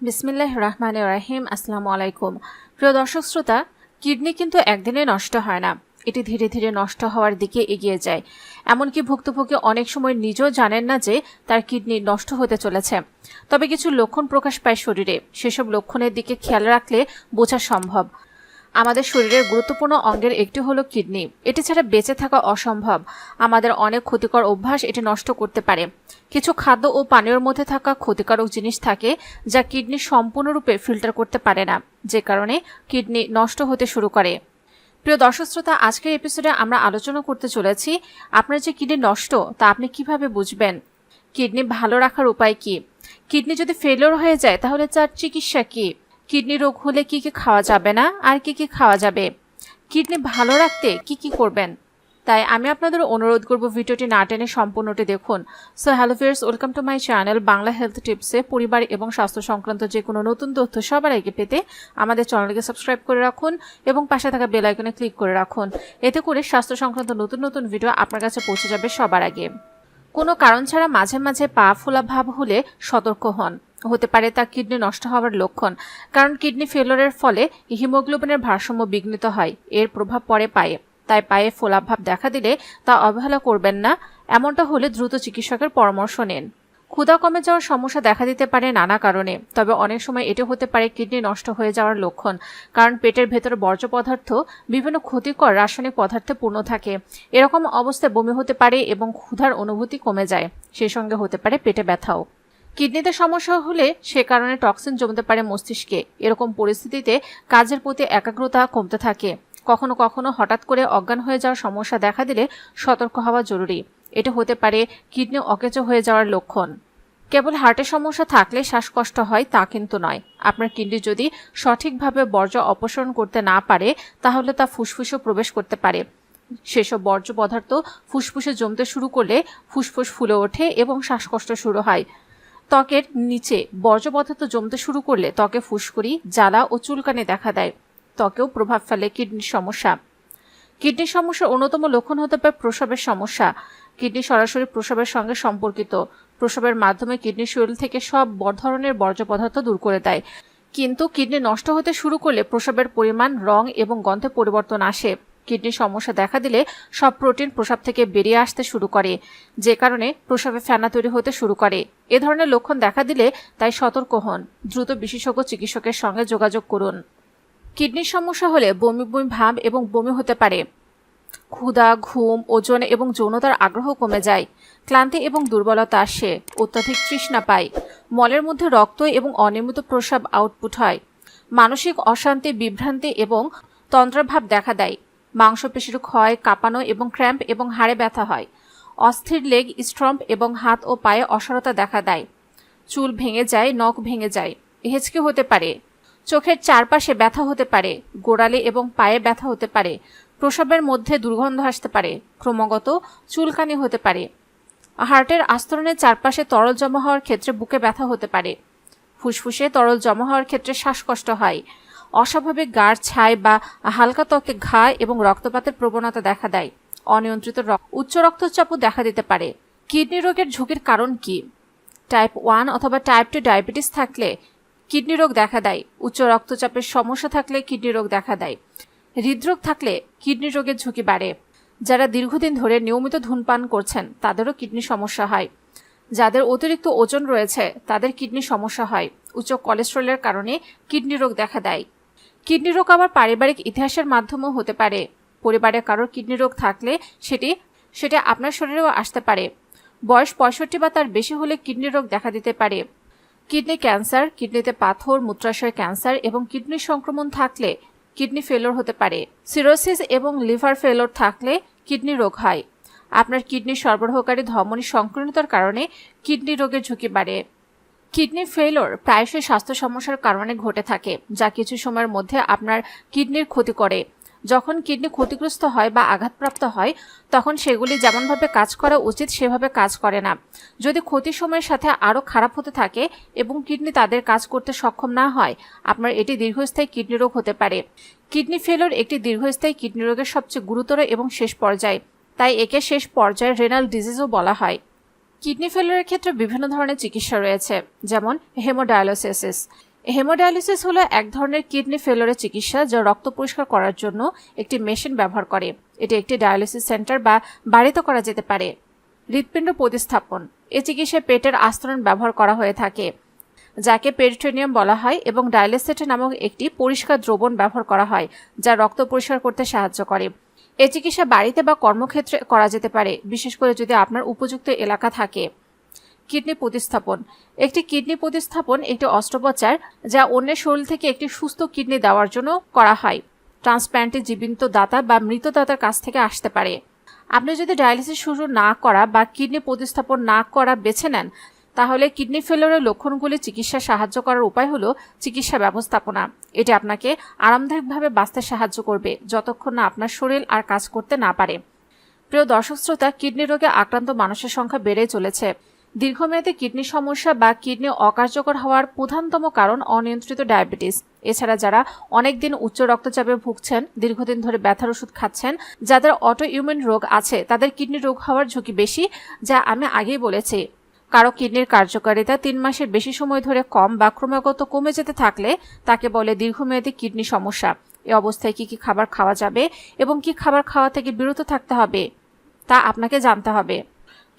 বিসমিল্লাহ রহমান রাহিম। আসসালামু আলাইকুম। প্রিয় দর্শক শ্রোতা, কিডনি কিন্তু একদিনে নষ্ট হয় না। এটি ধীরে ধীরে নষ্ট হওয়ার দিকে এগিয়ে যায়। এমনকি ভুক্তভোগী অনেক সময় নিজেও জানেন না যে তার কিডনি নষ্ট হতে চলেছে। তবে কিছু লক্ষণ প্রকাশ পায় শরীরে। সেসব লক্ষণের দিকে খেয়াল রাখলে বোঝা সম্ভব। আমাদের শরীরের গুরুত্বপূর্ণ অঙ্গের একটি হলো কিডনি। এটি ছাড়া বেঁচে থাকা অসম্ভব। আমাদের অনেক ক্ষতিকর অভ্যাস এটি নষ্ট করতে পারে। কিছু খাদ্য ও পানীয়র মধ্যে থাকা ক্ষতিকারক জিনিস থাকে যা কিডনি সম্পূর্ণরূপে ফিল্টার করতে পারে না, যে কারণে কিডনি নষ্ট হতে শুরু করে। প্রিয় দর্শক শ্রোতা, আজকের এপিসোডে আমরা আলোচনা করতে চলেছি আপনার যে কিডনি নষ্ট, তা আপনি কীভাবে বুঝবেন? কিডনি ভালো রাখার উপায় কি? কিডনি যদি ফেলিওর হয়ে যায়, তাহলে তার চিকিৎসা কি? কিডনি রোগ হলে কি কি খাওয়া যাবে না? আর কি কি খাওয়া যাবে? কিডনি ভালো রাখতে কি কি করবেন? তাই আমি আপনাদের অনুরোধ করব ভিডিওটি না টেনে সম্পূর্ণটি দেখুন। So hello friends welcome to my channel Bangla health টিপসে পরিবার এবং স্বাস্থ্য সংক্রান্ত যে কোনো নতুন তথ্য সবার আগে পেতে আমাদের চ্যানেলকে সাবস্ক্রাইব করে রাখুন এবং পাশে থাকা বেল আইকনে ক্লিক করে রাখুন। এতে করে স্বাস্থ্য সংক্রান্ত নতুন নতুন ভিডিও আপনার কাছে পৌঁছে যাবে সবার আগে। কোনো কারণ ছাড়া মাঝে মাঝে পা ফোলা ভাব হলে সতর্ক হন। হতে পারে তা কিডনি নষ্ট হওয়ার লক্ষণ। কারণ কিডনি ফেলোরের ফলে হিমোগ্লোবিনের ভারসাম্য বিঘ্নিত হয়। এর প্রভাব পড়ে পায়ে। তাই পায়ে ফোলাভাব দেখা দিলে তা অবহেলা করবেন না। এমনটা হলে দ্রুত চিকিৎসকের পরামর্শ নেন। ক্ষুধা কমে যাওয়ার সমস্যা দেখা দিতে পারে নানা কারণে। তবে অনেক সময় এটি হতে পারে কিডনি নষ্ট হয়ে যাওয়ার লক্ষণ। কারণ পেটের ভেতরে বর্জ্য পদার্থ, বিভিন্ন ক্ষতিকর রাসায়নিক পদার্থে পূর্ণ থাকে। এরকম অবস্থায় বমি হতে পারে এবং ক্ষুধার অনুভূতি কমে যায়। সেই সঙ্গে হতে পারে পেটে ব্যথাও। কিডনিতে সমস্যা হলে সে কারণে টক্সিন জমতে পারে মস্তিষ্কে। এরকম পরিস্থিতিতে কাজের প্রতি একাগ্রতা কমতে থাকে। কখনো কখনো হঠাৎ করে অজ্ঞান হয়ে যাওয়ার সমস্যা দেখা দিলে সতর্ক হওয়া জরুরি। এটা হতে পারে কিডনি অকেচো হয়ে যাওয়ার লক্ষণ। কেবল হার্টের সমস্যা থাকলে শ্বাসকষ্ট হয় তা কিন্তু নয়। আপনার কিডনি যদি সঠিকভাবে বর্জ্য অপসারণ করতে না পারে, তাহলে তা ফুসফুসে প্রবেশ করতে পারে। সেসব বর্জ্য পদার্থ ফুসফুসে জমতে শুরু করলে ফুসফুস ফুলে ওঠে এবং শ্বাসকষ্ট শুরু হয়। ত্বকের নিচে বর্জ্য পদার্থ জমতে শুরু করলে ত্বকে ফুসকুড়ি, জ্বালা ও চুলকানি দেখা দেয়। ত্বকেও প্রভাব ফেলে কিডনির সমস্যা। কিডনির সমস্যার অন্যতম লক্ষণ হতে পারে প্রসবের সমস্যা। কিডনি সরাসরি প্রসবের সঙ্গে সম্পর্কিত। প্রসবের মাধ্যমে কিডনির শরীর থেকে সব ধরনের বর্জ্য পদার্থ দূর করে দেয়। কিন্তু কিডনি নষ্ট হতে শুরু করলে প্রসবের পরিমাণ, রং এবং গন্ধে পরিবর্তন আসে। কিডনির সমস্যা দেখা দিলে সব প্রোটিন প্রসাব থেকে বেরিয়ে আসতে শুরু করে, যে কারণে প্রসাবে ফেনা তৈরি হতে শুরু করে। এ ধরনের লক্ষণ দেখা দিলে তাই সতর্ক হন। দ্রুত বিশেষজ্ঞ চিকিৎসকের সঙ্গে যোগাযোগ করুন। কিডনির সমস্যা হলে বমি বমি, ভাব এবং বমি হতে পারে। ক্ষুধা, ঘুম, ওজন এবং যৌনতার আগ্রহ কমে যায়। ক্লান্তি এবং দুর্বলতা আসে, অত্যাধিক তৃষ্ণা পায়। মলের মধ্যে রক্ত এবং অনিয়মিত প্রসাব আউটপুট হয়। মানসিক অশান্তি, বিভ্রান্তি এবং তন্ত্রভাব দেখা দেয়। মাংসপেশির ক্ষয়, কাঁপানো এবং ক্র্যাম্প এবং হাড়ে ব্যথা হয়। অস্থির লেগ, স্ট্রম্প এবং হাত ও পায়ে অসারতা দেখা দেয়। চুল ভেঙে যায়, নখ ভেঙে যায়। হেঁচকে হতে পারে। চোখের চারপাশে ব্যথা হতে পারে, গোড়ালে এবং পায়ে ব্যথা হতে পারে। প্রসবের মধ্যে দুর্গন্ধ আসতে পারে, ক্রমাগত চুলকানি হতে পারে। হার্টের আস্তরণের চারপাশে তরল জমা হওয়ার ক্ষেত্রে বুকে ব্যথা হতে পারে। ফুসফুসে তরল জমা হওয়ার ক্ষেত্রে শ্বাসকষ্ট হয়। অস্বাভাবিক গাঢ় ছাই বা হালকা ত্বকে ঘা এবং রক্তপাতের প্রবণতা দেখা দেয়। অনিয়ন্ত্রিত উচ্চ রক্তচাপও দেখা দিতে পারে। কিডনি রোগের ঝুঁকির কারণ কি? টাইপ ওয়ান অথবা টাইপ টু ডায়াবেটিস থাকলে কিডনি রোগ দেখা দেয়। উচ্চ রক্তচাপের সমস্যা থাকলে কিডনি রোগ দেখা দেয়। হৃদরোগ থাকলে কিডনি রোগের ঝুঁকি বাড়ে। যারা দীর্ঘদিন ধরে নিয়মিত ধূমপান করছেন, তাদেরও কিডনি সমস্যা হয়। যাদের অতিরিক্ত ওজন রয়েছে, তাদের কিডনি সমস্যা হয়। উচ্চ কোলেস্ট্রলের কারণে কিডনি রোগ দেখা দেয়। কিডনি রোগ আবার পারিবারিক ইতিহাসের মাধ্যমেও হতে পারে। পরিবারে কারোর কিডনি রোগ থাকলে সেটি, সেটা আপনার শরীরেও আসতে পারে। বয়স পঁয়ষট্টি বা তার বেশি হলে কিডনি রোগ দেখা দিতে পারে। কিডনি ক্যান্সার, কিডনিতে পাথর, মূত্রাশয় ক্যান্সার এবং কিডনি সংক্রমণ থাকলে কিডনি ফেলোর হতে পারে। সিরোসিস এবং লিভার ফেলোর থাকলে কিডনি রোগ হয়। আপনার কিডনি সরবরাহকারী ধমনী সংক্রমণতার কারণে কিডনি রোগের ঝুঁকি বাড়ে। কিডনি ফেলোর প্রায়শই স্বাস্থ্য সমস্যার কারণে ঘটে থাকে, যা কিছু সময়ের মধ্যে আপনার কিডনির ক্ষতি করে। যখন কিডনি ক্ষতিগ্রস্ত হয় বা আঘাতপ্রাপ্ত হয়, তখন সেগুলি যেমনভাবে কাজ করা উচিত, সেভাবে কাজ করে না। যদি ক্ষতির সময়ের সাথে আরও খারাপ হতে থাকে এবং কিডনি তাদের কাজ করতে সক্ষম না হয়, আপনার এটি দীর্ঘস্থায়ী কিডনি রোগ হতে পারে। কিডনি ফেলোর একটি দীর্ঘস্থায়ী কিডনি রোগের সবচেয়ে গুরুতর এবং শেষ পর্যায়, তাই একে শেষ পর্যায়ে রেনাল ডিজিজও বলা হয়। কিডনি ফেলিয়ারের ক্ষেত্রে বিভিন্ন ধরনের চিকিৎসা রয়েছে, যেমন হেমোডায়ালিসিস হেমোডায়ালিসিস হলো এক ধরনের কিডনি ফেলিয়ারের চিকিৎসা যা রক্ত পরিষ্কার করার জন্য একটি মেশিন ব্যবহার করে। এটি একটি ডায়ালিসিস সেন্টার বা বাড়িতে করা যেতে পারে। হৃৎপিণ্ড প্রতিস্থাপন। এ চিকিৎসায় পেটের আস্তরণ ব্যবহার করা হয়ে থাকে, যাকে পেরিটোনিয়াম বলা হয় এবং ডায়ালিসেট নামক একটি পরিষ্কার দ্রবণ ব্যবহার করা হয়, যা রক্ত পরিষ্কার করতে সাহায্য করে। এ চিকিৎসা বাড়িতে বা কর্মক্ষেত্রে করা যেতে পারে, বিশেষ করে যদি আপনার উপযুক্ত এলাকা থাকে। কিডনি প্রতিস্থাপন। একটি কিডনি প্রতিস্থাপন একটি অস্ত্রোপচার যা অন্যের শরীর থেকে একটি সুস্থ কিডনি দেওয়ার জন্য করা হয়। ট্রান্সপ্ল্যান্টে জীবিত দাতা বা মৃত দাতার কাছ থেকে আসতে পারে। আপনি যদি ডায়ালিসিস শুরু না করা বা কিডনি প্রতিস্থাপন না করা বেছে নেন তাহলে কিডনি ফেলোরের লক্ষণগুলি চিকিৎসা সাহায্য করার উপায় হলো চিকিৎসা ব্যবস্থাপনা। এটি আপনাকে আরামদায়কভাবে বাঁচতে সাহায্য করবে, যতক্ষণ না আপনার শরীর আর কাজ করতে না পারে। প্রিয় দর্শক শ্রোতা, কিডনি রোগে আক্রান্ত মানুষের সংখ্যা বেড়েই চলেছে। দীর্ঘমেয়াদী কিডনি সমস্যা বা কিডনি অকার্যকর হওয়ার প্রধানতম কারণ অনিয়ন্ত্রিত ডায়াবেটিস। এছাড়া যারা অনেকদিন উচ্চ রক্তচাপে ভুগছেন, দীর্ঘদিন ধরে ব্যথার ওষুধ খাচ্ছেন, যাদের অটো রোগ আছে, তাদের কিডনি রোগ হওয়ার ঝুঁকি বেশি, যা আমি আগেই বলেছি। কারও কিডনির কার্যকারিতা তিন মাসের বেশি সময় ধরে কম বা ক্রমাগত কমে যেতে থাকলে তাকে বলে দীর্ঘমেয়াদী কিডনি সমস্যা। এ অবস্থায় কি কি খাবার খাওয়া যাবে এবং কি খাবার খাওয়া থেকে বিরত থাকতে হবে, তা আপনাকে জানতে হবে।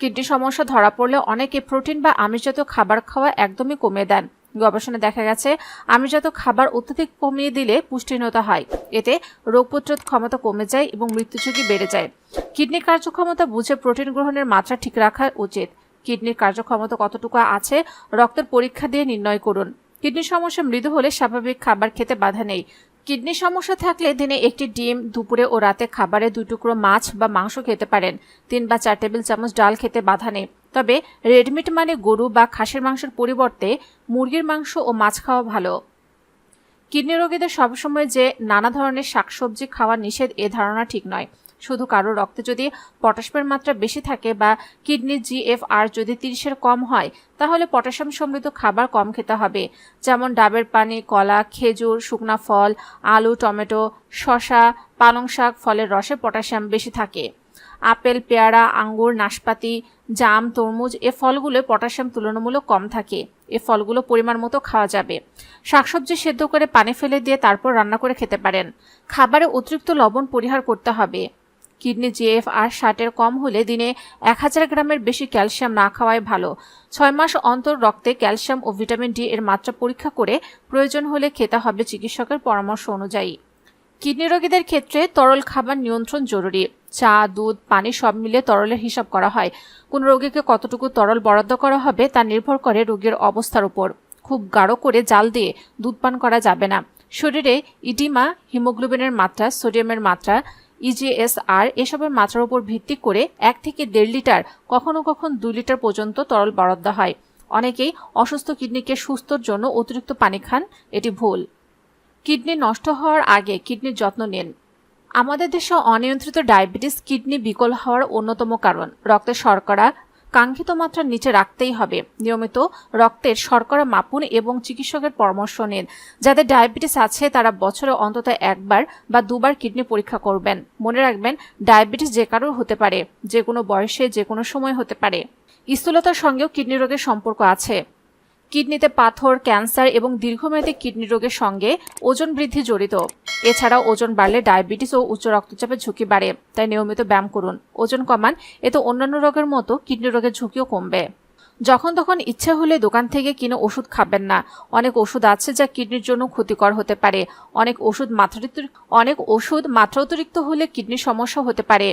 কিডনি সমস্যা ধরা পড়লে অনেকে প্রোটিন বা আমিষজাত খাবার খাওয়া একদমই কমে দেন। গবেষণায় দেখা গেছে আমিষজাত খাবার অত্যধিক কমিয়ে দিলে পুষ্টিহীনতা হয়। এতে রোগ প্রতিরোধ ক্ষমতা কমে যায় এবং মৃত্যুঝুঁকি বেড়ে যায়। কিডনি কার্যক্ষমতা বুঝে প্রোটিন গ্রহণের মাত্রা ঠিক রাখা উচিত। কিডনির কার্যক্ষমতা কতটুকু আছে, রক্তের পরীক্ষা দিয়ে নির্ণয় করুন। কিডনির সমস্যা মৃদু হলে স্বাভাবিক খাবার খেতে বাধা নেই। কিডনি সমস্যা থাকলে দিনে একটি ডিম, দুপুরে ও রাতে খাবারে দুই টুকরো মাছ বা মাংস খেতে পারেন। তিন বা চার টেবিল চামচ ডাল খেতে বাধা নেই। তবে রেডমিট মানে গরু বা খাসির মাংসের পরিবর্তে মুরগির মাংস ও মাছ খাওয়া ভালো। কিডনি রোগীদের সবসময় যে নানা ধরনের শাকসবজি খাওয়া নিষেধ, এ ধারণা ঠিক নয়। শুধু কারও রক্তে যদি পটাশিয়ামের মাত্রা বেশি থাকে বা কিডনির জিএফআর যদি তিরিশের কম হয়, তাহলে পটাশিয়াম সমৃদ্ধ খাবার কম খেতে হবে। যেমন ডাবের পানি, কলা, খেজুর, শুকনা ফল, আলু, টমেটো শশা পালং শাক ফলের রসে পটাশিয়াম বেশি থাকে। আপেল, পেয়ারা, আঙ্গুর, নাশপাতি, জাম, তরমুজ এ ফলগুলো পটাশিয়াম তুলনামূলক কম থাকে। এ ফলগুলো পরিমাণ মতো খাওয়া যাবে। শাকসবজি সেদ্ধ করে পানি ফেলে দিয়ে তারপর রান্না করে খেতে পারেন। খাবারে অতিরিক্ত লবণ পরিহার করতে হবে। কিডনি জিএফ আর ষাটের কম হলে দিনে এক হাজার গ্রামের বেশি ক্যালসিয়াম না খাওয়াই ভালো। ছয় মাস অন্তর রক্তে ক্যালসিয়াম ও ভিটামিন ডি এর মাত্রা পরীক্ষা করে প্রয়োজন হলে খেতে হবে চিকিৎসকের পরামর্শ অনুযায়ী। কিডনি রোগীদের ক্ষেত্রে তরল খাবার নিয়ন্ত্রণ জরুরি। চা, দুধ, পানি সব মিলে তরলের হিসাব করা হয়। কোন রোগীকে কতটুকু তরল বরাদ্দ করা হবে তা নির্ভর করে রোগীর অবস্থার উপর। খুব গাঢ় করে জাল দিয়ে দুধ পান করা যাবে না। শরীরে ইডিমা, হিমোগ্লোবিনের মাত্রা, সোডিয়ামের মাত্রা ইজিএসআর এসবের মাত্রার উপর ভিত্তি করে এক থেকে দেড় লিটার, কখনো কখন দুই লিটার পর্যন্ত তরল বরাদ্দ হয়। অনেকেই অসুস্থ কিডনিকে সুস্থর জন্য অতিরিক্ত পানি খান, এটি ভুল। কিডনি নষ্ট হওয়ার আগে কিডনির যত্ন নেন। আমাদের দেশে অনিয়ন্ত্রিত ডায়াবেটিস কিডনি বিকল হওয়ার অন্যতম কারণ। রক্তে শর্করা কাঙ্ক্ষিত মাত্রার নিচে রাখতেই হবে। নিয়মিত রক্তের শর্করা মাপুন এবং চিকিৎসকের পরামর্শ নিন। যাদের ডায়াবেটিস আছে, তারা বছরে অন্তত একবার বা দুবার কিডনি পরীক্ষা করবেন। মনে রাখবেন, ডায়াবেটিস যে কারোর হতে পারে, যে কোনো বয়সে, যে কোনো সময় হতে পারে। স্থূলতার সঙ্গেও কিডনি রোগের সম্পর্ক আছে। কিডনিতে পাথর, ক্যান্সার এবং দীর্ঘমেয়াদী কিডনি রোগের সঙ্গে ওজন বৃদ্ধি জড়িত। এছাড়াও ওজন বাড়লে ডায়াবেটিস ও উচ্চ রক্তচাপের ঝুঁকি বাড়ে, তাই নিয়মিত ব্যায়াম করুন। ওজন কমান, এতে অন্যান্য রোগের মতো কিডনি রোগের ঝুঁকিও কমবে। যখন তখন ইচ্ছে হলে দোকান থেকে কিনে ওষুধ খাবেন না। অনেক ওষুধ আছে যা কিডনির জন্য ক্ষতিকর হতে পারে। অনেক ওষুধ মাত্রাতিরিক্ত অনেক ওষুধ মাত্রা অতিরিক্ত হলে কিডনির সমস্যা হতে পারে।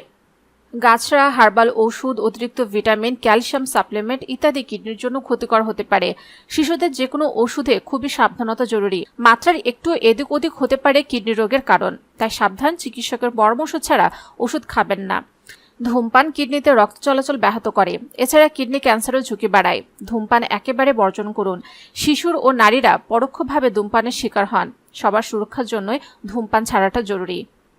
গাছড়া হার্বাল ওষুধ, অতিরিক্ত ভিটামিন, ক্যালসিয়াম সাপ্লিমেন্ট ইত্যাদি কিডনির জন্য ক্ষতিকর হতে পারে। শিশুদের যে কোনো ওষুধে খুবই সাবধানতা জরুরি। মাত্রার একটু এদিক ওদিক হতে পারে কিডনি রোগের কারণ। তাই সাবধান চিকিৎসকের পরামর্শ ছাড়া ওষুধ খাবেন না। ধূমপান কিডনিতে রক্ত চলাচল ব্যাহত করে। এছাড়া কিডনি ক্যান্সারও ঝুঁকি বাড়ায়। ধূমপান একেবারে বর্জন করুন। শিশুর ও নারীরা পরোক্ষভাবে ধূমপানের শিকার হন। সবার সুরক্ষার জন্যই ধূমপান ছাড়াটা জরুরি।